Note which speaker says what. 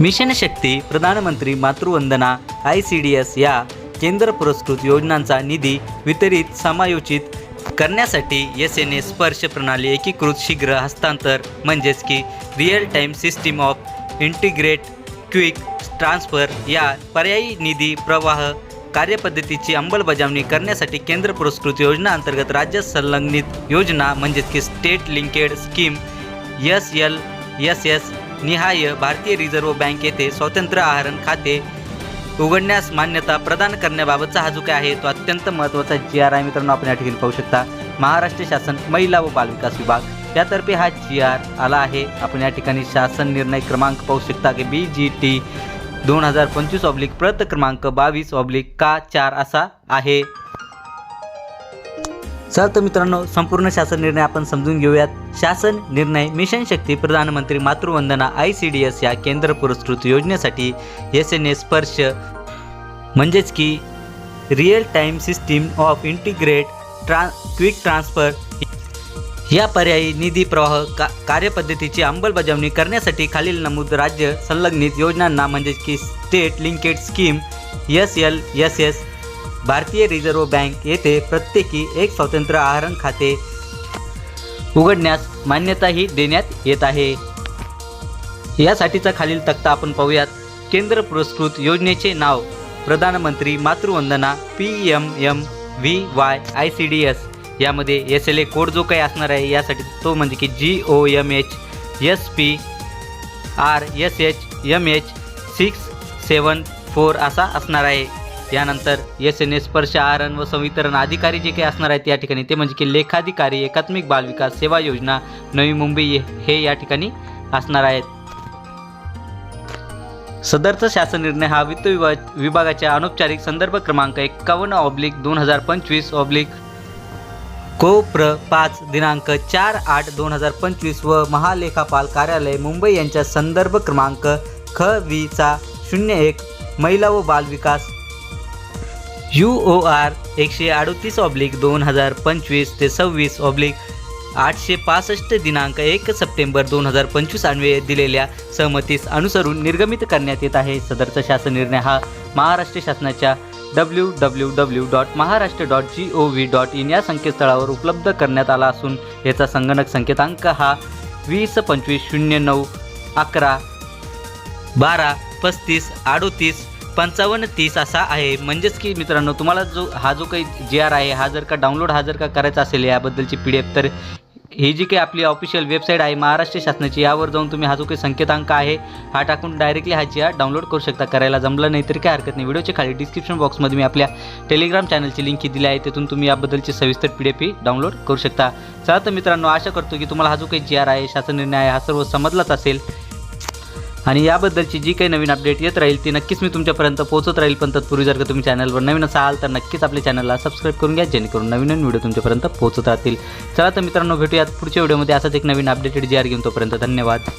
Speaker 1: Mission Shakti प्रधानमंत्री मातृवंदना I C D S या केंद्र पुरस्कृत योजनांचा निधी वितरित समायोजित करण्यासाठी एस एन ए स्पर्श प्रणाली एकीकृत शीघ्र हस्तांतर म्हणजेच की real time system of integrate quick transfer या पर्यायी निधी प्रवाह कार्यपद्धतीची अंमलबजावणी करण्यासाठी केंद्र पुरस्कृत योजना अंतर्गत राज्य संलग्नित योजना म्हणजेच की state linked scheme S L S S निहाय भारतीय रिझर्व्ह बँक येथे स्वतंत्र आहरण खाते उघडण्यास मान्यता प्रदान करण्याबाबतचा हा जो काय आहे. तो अत्यंत महत्त्वाचा जी आर आहे मित्रांनो आपण या ठिकाणी पाहू शकता. महाराष्ट्र शासन महिला व बालविकास विभाग. यातर्फे हा जी आर आला आहे. आपण या ठिकाणी शासन निर्णय क्रमांक पाहू शकता की बी जी टी दोन हजार पंचवीस ऑब्लिक प्रत क्रमांक बावीस ऑब्लिक का चार असा आहे. चल तर मित्रांनो संपूर्ण शासन निर्णय आपण समजून घेऊयात. शासन निर्णय mission Shakti Pradhan Mantri Matru Vandana I C D S या केंद्र पुरस्कृत योजनेसाठी एस एन एस स्पर्श. म्हणजेच की real time system of integrate ट्रां quick transfer या पर्यायी निधी प्रवाह का कार्यपद्धतीची अंमलबजावणी करण्यासाठी खालील नमूद राज्य संलग्नित योजनांना म्हणजेच की state linked scheme S L S S भारतीय रिझर्व्ह बँक येथे प्रत्येकी एक स्वतंत्र आहरण खाते उघडण्यास मान्यताही देण्यात येत आहे. यासाठीचा खालील तक्ता आपण पाहूयात. केंद्र पुरस्कृत योजनेचे नाव प्रधानमंत्री मातृवंदना P M M V Y I C D S. यामध्ये एस एल ए कोड जो काही असणार आहे यासाठी तो म्हणजे की G O M H S P R S H M H six seven four असा असणार आहे. यानंतर एस एन एस स्पर्श आहरण व संवितरण अधिकारी जे काही असणार आहेत या ठिकाणी ते म्हणजे की लेखाधिकारी एकात्मिक बालविकास सेवा योजना नवी मुंबई हे या ठिकाणी असणार आहेत. सदरचा शासन निर्णय हा वित्त विभाग विभागाच्या अनौपचारिक संदर्भ क्रमांक एक्कावन्न ऑब्लिक दोन हजार पंचवीस ऑब्लिक कोप्र पाच दिनांक चार आठ दोन हजार पंचवीस व महालेखापाल कार्यालय मुंबई यांच्या संदर्भ क्रमांक ख वीचा शून्य एक महिला व बाल विकास यू ओ आर एकशे अडतीस ऑब्लिक दोन हजार पंचवीस ते सव्वीस ऑब्लिक आठशे पासष्ट दिनांक एक सप्टेंबर दोन हजार पंचवीस अन्वये दिलेल्या सहमतीस अनुसरून निर्गमित करण्यात येत आहे. सदरचा शासन निर्णय हा महाराष्ट्र शासनाच्या W W W dot Maharashtra dot G O V dot in या संकेतस्थळावर उपलब्ध करण्यात आला असून याचा संगणक संकेतांक हा वीस पंचवीस शून्य नऊ अकरा बारा पस्तीस अडोतीस पंचावन्न तीस असा आहे. म्हणजेच की मित्रांनो तुम्हाला जो हा जो काही जी आर आहे हा जर का डाउनलोड हा जर का करायचा असेल याबद्दलची पी डी एफ तर ही जी काही आपली ऑफिशियल वेबसाईट आहे महाराष्ट्र शासनाची यावर जाऊन तुम्ही हा जो काही संकेतांक आहे हा टाकून डायरेक्टली हा जी आर डाउनलोड करू शकता. करायला जमलं नाही तरी काय हरकत नाही. व्हिडिओच्या खाली डिस्क्रिप्शन बॉक्समध्ये मी आपल्या टेलिग्राम चॅनलची लिंक दिली आहे. तिथून तुम्ही याबद्दलची सविस्तर पी डी एफ ही डाउनलोड करू शकता. चला तर मित्रांनो आशा करतो की तुम्हाला हा जो काही जी आर आहे शासन निर्णय आहे हा सर्व समजलाच असेल. आणि याबद्दलची जी काही नवीन अपडेट येत राहील ती नक्कीच मी तुमच्यापर्यंत पोहोचत राहील. पण तत्पूर्वी जर का तुम्ही चॅनलवर नवीन असाल तर नक्कीच आपल्या चॅनलला सबस्क्राईब करून घ्या जेणेकरून नवीन नवीन व्हिडिओ तुमच्यापर्यंत पोहोचत राहतील. चला तर मित्रांनो भेटूयात पुढच्या व्हिडिओमध्ये असाच एक नवीन अपडेटेड जी आर घेऊन तोपर्यंत धन्यवाद.